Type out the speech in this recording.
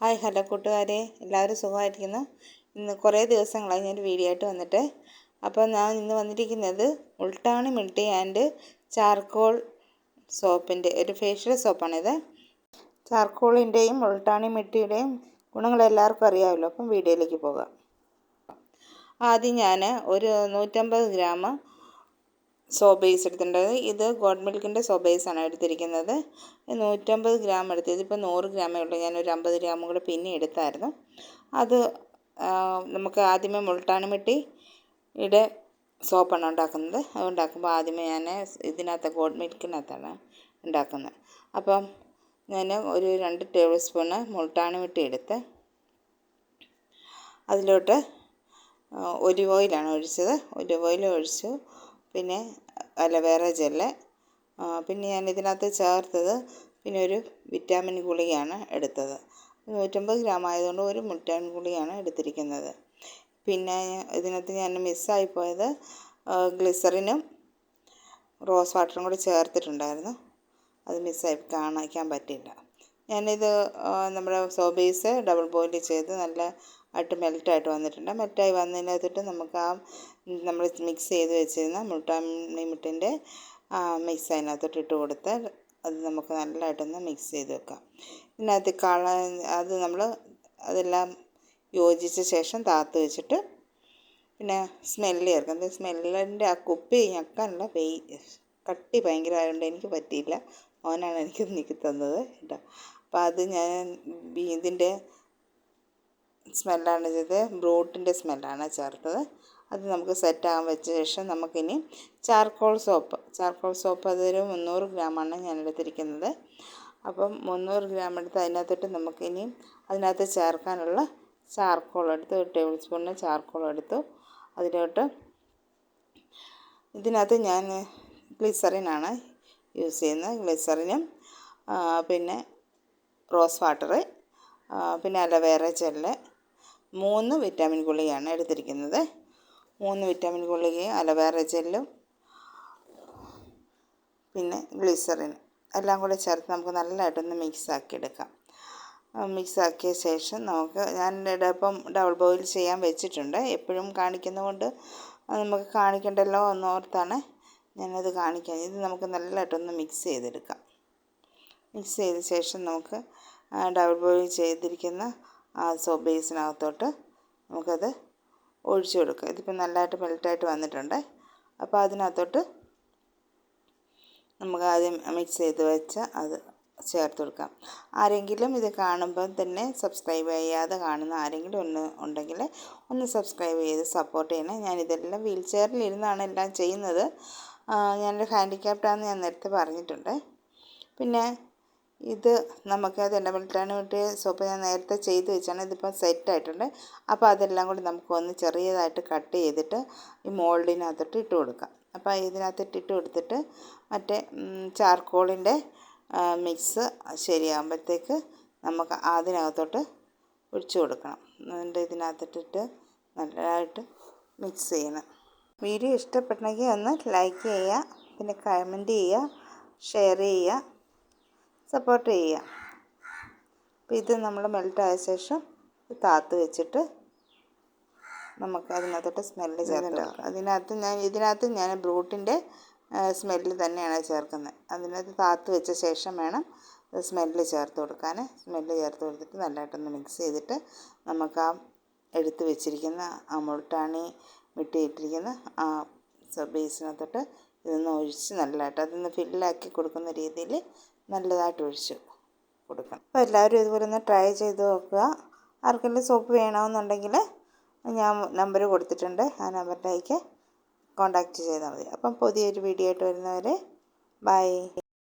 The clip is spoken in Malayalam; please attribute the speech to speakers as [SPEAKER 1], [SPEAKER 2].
[SPEAKER 1] ഹായ് ഹലോ കൂട്ടുകാരെ. എല്ലാവരും സുഖമായിരിക്കുന്നു ഇന്ന് കുറേ ദിവസങ്ങളായി ഞാൻ വീഡിയോ ആയിട്ട് വന്നിട്ട്. അപ്പോൾ ഞാൻ ഇന്ന് വന്നിരിക്കുന്നത് ഉൾട്ടാണി മിൽട്ടി ആൻഡ് ചാർക്കോൾ സോപ്പിന്റെ ഒരു ഫേഷ്യൽ സോപ്പാണിത്. ചാർക്കോളിന്റെയും ഉൾട്ടാണി മിട്ടിയുടെയും ഗുണങ്ങൾ എല്ലാവർക്കും അറിയാമല്ലോ. അപ്പം വീഡിയോയിലേക്ക് പോകാം. ആദ്യം ഞാൻ ഒരു നൂറ്റമ്പത് ഗ്രാം സോ ബേസ് ഇത് ഗോഡ് മിൽക്കിന്റെ സോ ബേസാണ് എടുത്തിരിക്കുന്നത്. നൂറ്റമ്പത് ഗ്രാം എടുത്ത് ഇതിപ്പോൾ നൂറ് ഗ്രാമേ ഉള്ളൂ. ഞാനൊരു അമ്പത് ഗ്രാം കൂടെ പിന്നെ എടുത്തായിരുന്നു. അത് നമുക്ക് ആദ്യമേ മുൾട്ടാണി ഇവിടെ സോപ്പാണ് ഉണ്ടാക്കുന്നത്. അത് ഉണ്ടാക്കുമ്പോൾ ആദ്യമേ ഞാൻ ഇതിനകത്ത് ഗോഡ് മിൽക്കിനകത്താണ് ഉണ്ടാക്കുന്നത്. അപ്പം ഞാൻ ഒരു രണ്ട് ടേബിൾ സ്പൂണ് മുൾട്ടാണി മിട്ടി എടുത്ത് അതിലോട്ട് ഒലിവ് ഓയിലാണ് ഒഴിച്ചത്. ഒലിവ് ഓയിൽ ഒഴിച്ചു. പിന്നെ അലവേറ ജെല്ല്. പിന്നെ ഞാൻ ഇതിനകത്ത് ചേർത്തത് പിന്നെ ഒരു വിറ്റാമിൻ ഗുളികയാണ് എടുത്തത്. നൂറ്റമ്പത് ഗ്രാം ആയതുകൊണ്ട് ഒരു വിറ്റാമിൻ ഗുളികയാണ് എടുത്തിരിക്കുന്നത്. പിന്നെ ഇതിനകത്ത് ഞാൻ മിസ്സായി പോയത് ഗ്ലിസറിനും റോസ് വാട്ടറും കൂടി ചേർത്തിട്ടുണ്ടായിരുന്നു. അത് മിസ്സായി കാണിക്കാൻ പറ്റില്ല ഞാനിത് നമ്മുടെ സോബേസ് ഡബിൾ ബോയിൽ ചെയ്ത് നല്ല ആയിട്ട് മെൽറ്റായിട്ട് വന്നിട്ടുണ്ട്. മെൽറ്റായി വന്നതിനകത്തിട്ട് നമുക്ക് ആ നമ്മൾ മിക്സ് ചെയ്ത് വെച്ചിരുന്ന മുട്ടാമി മുട്ടിന്റെ മിക്സ് അതിനകത്തോട്ട് ഇട്ട് കൊടുത്ത് അത് നമുക്ക് നല്ലതായിട്ടൊന്ന് മിക്സ് ചെയ്ത് വെക്കാം. ഇതിനകത്ത് കള അത് നമ്മൾ അതെല്ലാം യോജിച്ച ശേഷം താത്ത് വെച്ചിട്ട് പിന്നെ സ്മെല്ല് ചേർക്കാം. സ്മെല്ലിന്റെ ആ കുപ്പി ഞെക്കാനുള്ള വെയ് കട്ടി ഭയങ്കരമായതുകൊണ്ട് എനിക്ക് പറ്റിയില്ല. മോനാണ് എനിക്ക് നീക്കി തന്നത് കേട്ടോ. അപ്പോൾ അത് ഞാൻ ഇതിന്റെ സ്മെല്ലാണ് ചെയ്തത്. ബ്രൂട്ടിന്റെ സ്മെല്ലാണ് ചേർത്തത്. അത് നമുക്ക് സെറ്റാകാൻ വെച്ച ശേഷം നമുക്കിനി ചാർക്കോൾ സോപ്പ് ചാർക്കോൾ സോപ്പ് അതൊരു മുന്നൂറ് ഗ്രാമാണ് ഞാൻ എടുത്തിരിക്കുന്നത്. അപ്പം മുന്നൂറ് ഗ്രാം എടുത്ത് അതിനകത്തോട്ട് നമുക്കിനി അതിനകത്ത് ചേർക്കാനുള്ള ചാർക്കോൾ എടുത്ത് ഒരു ടേബിൾ സ്പൂണിന് ചാർക്കോൾ എടുത്തു. അതിലോട്ട് ഇതിനകത്ത് ഞാൻ ഗ്ലിസറിനാണ് യൂസ് ചെയ്യുന്ന ഗ്ലിസറിനും പിന്നെ റോസ് വാട്ടർ പിന്നെ അലവേറ ജെല്ല്. മൂന്ന് വിറ്റാമിൻ ഗുളികയാണ് എടുത്തിരിക്കുന്നത്. മൂന്ന് വിറ്റാമിൻ ഗുളികയും അലവേറ ജെല്ലും പിന്നെ ഗ്ലിസറിൻ എല്ലാം കൂടെ ചേർത്ത് നമുക്ക് നല്ലതായിട്ടൊന്ന് മിക്സ് ആക്കി എടുക്കാം മിക്സ് ആക്കിയ ശേഷം നമുക്ക് ഞാൻ ഇപ്പം ഡബിൾ ബോയിൽ ചെയ്യാൻ വെച്ചിട്ടുണ്ട്. എപ്പോഴും കാണിക്കുന്നതുകൊണ്ട് നമുക്ക് കാണിക്കണ്ടല്ലോ എന്നോർത്താണ് ഞാനത് കാണിക്കാം. ഇത് നമുക്ക് നല്ലതായിട്ടൊന്ന് മിക്സ് ചെയ്തെടുക്കാം. മിക്സ് ചെയ്ത ശേഷം നമുക്ക് ഡബിൾ ബോയിൽ ചെയ്തിരിക്കുന്ന ആ സോപ്പ് ബേസിനകത്തോട്ട് നമുക്കത് ഒഴിച്ചു കൊടുക്കുക ഇതിപ്പോൾ നല്ലതായിട്ട് മെൽറ്റായിട്ട് വന്നിട്ടുണ്ട്. അപ്പോൾ അതിനകത്തോട്ട് നമുക്ക് ആദ്യം മിക്സ് ചെയ്ത് വെച്ച് അത് ചേർത്ത് കൊടുക്കാം. ആരെങ്കിലും ഇത് കാണുമ്പോൾ തന്നെ സബ്സ്ക്രൈബ് ചെയ്യാതെ കാണുന്ന ആരെങ്കിലും ഒന്ന് ഉണ്ടെങ്കിൽ ഒന്ന് സബ്സ്ക്രൈബ് ചെയ്ത് സപ്പോർട്ട് ചെയ്യണേ. ഞാനിതെല്ലാം വീൽ ചെയറിലിരുന്നാണ് എല്ലാം ചെയ്യുന്നത്. ഞാനൊരു ഹാൻഡിക്യാപ്റ്റാണെന്ന് ഞാൻ നേരത്തെ പറഞ്ഞിട്ടുണ്ട്. പിന്നെ ഇത് നമുക്ക് അത് കിട്ടിയ സോപ്പ് ഞാൻ നേരത്തെ ചെയ്ത് വെച്ചാണ് ഇതിപ്പോൾ സെറ്റായിട്ടുണ്ട്. അപ്പോൾ അതെല്ലാം കൂടി നമുക്കൊന്ന് ചെറിയതായിട്ട് കട്ട് ചെയ്തിട്ട് ഈ മോൾഡിനകത്തോട്ട് ഇട്ട് കൊടുക്കാം. അപ്പോൾ ഇതിനകത്തിട്ട് ഇട്ട് കൊടുത്തിട്ട് മറ്റേ ചാർക്കോളിന്റെ മിക്സ് ശരിയാകുമ്പോഴത്തേക്ക് നമുക്ക് അതിനകത്തോട്ട് ഒഴിച്ചു കൊടുക്കണം. എന്നിട്ട് ഇതിനകത്തിട്ടിട്ട് നല്ലതായിട്ട് മിക്സ് ചെയ്യണം. വീഡിയോ ഇഷ്ടപ്പെട്ടെങ്കിൽ ഒന്ന് ലൈക്ക് ചെയ്യുക പിന്നെ കമന്റ് ചെയ്യുക ഷെയർ ചെയ്യുക സപ്പോർട്ട് ചെയ്യുക. അപ്പോൾ ഇത് നമ്മൾ മെൽറ്റായ ശേഷം താത്ത് വെച്ചിട്ട് നമുക്ക് അതിനകത്തോട്ട് സ്മെല്ല് ചേർക്കുക അതിനകത്ത് ഞാൻ ഇതിനകത്ത് ഞാൻ ബ്രൂട്ടിന്റെ സ്മെല്ല് തന്നെയാണ് ചേർക്കുന്നത്. അതിനകത്ത് താത്ത് വെച്ച ശേഷം വേണം സ്മെല്ല് ചേർത്ത് കൊടുക്കാൻ സ്മെല്ല് ചേർത്ത് കൊടുത്തിട്ട് നല്ലതായിട്ടൊന്ന് മിക്സ് ചെയ്തിട്ട് നമുക്ക് ആ എടുത്ത് വെച്ചിരിക്കുന്ന ആ മുൾട്ടാണി വെട്ടിയിട്ടിരിക്കുന്ന ആ ബേസിനകത്തോട്ട് ഇതൊന്ന് ഒഴിച്ച് നല്ലതായിട്ട് അതൊന്ന് ഫില്ലാക്കി കൊടുക്കുന്ന രീതിയിൽ നല്ലതായിട്ട് ഒഴിച്ച് കൊടുക്കണം. അപ്പോൾ എല്ലാവരും ഇതുപോലെ ഒന്ന് ട്രൈ ചെയ്ത് നോക്കുക. ആർക്കെങ്കിലും സോപ്പ് വേണമെന്നുണ്ടെങ്കിൽ ഞാൻ നമ്പർ കൊടുത്തിട്ടുണ്ട്. ആ നമ്പറിലേക്ക് കോൺടാക്റ്റ് ചെയ്താൽ മതി. അപ്പം പുതിയൊരു വീഡിയോ ആയിട്ട് വരുന്നവരെ ബൈ.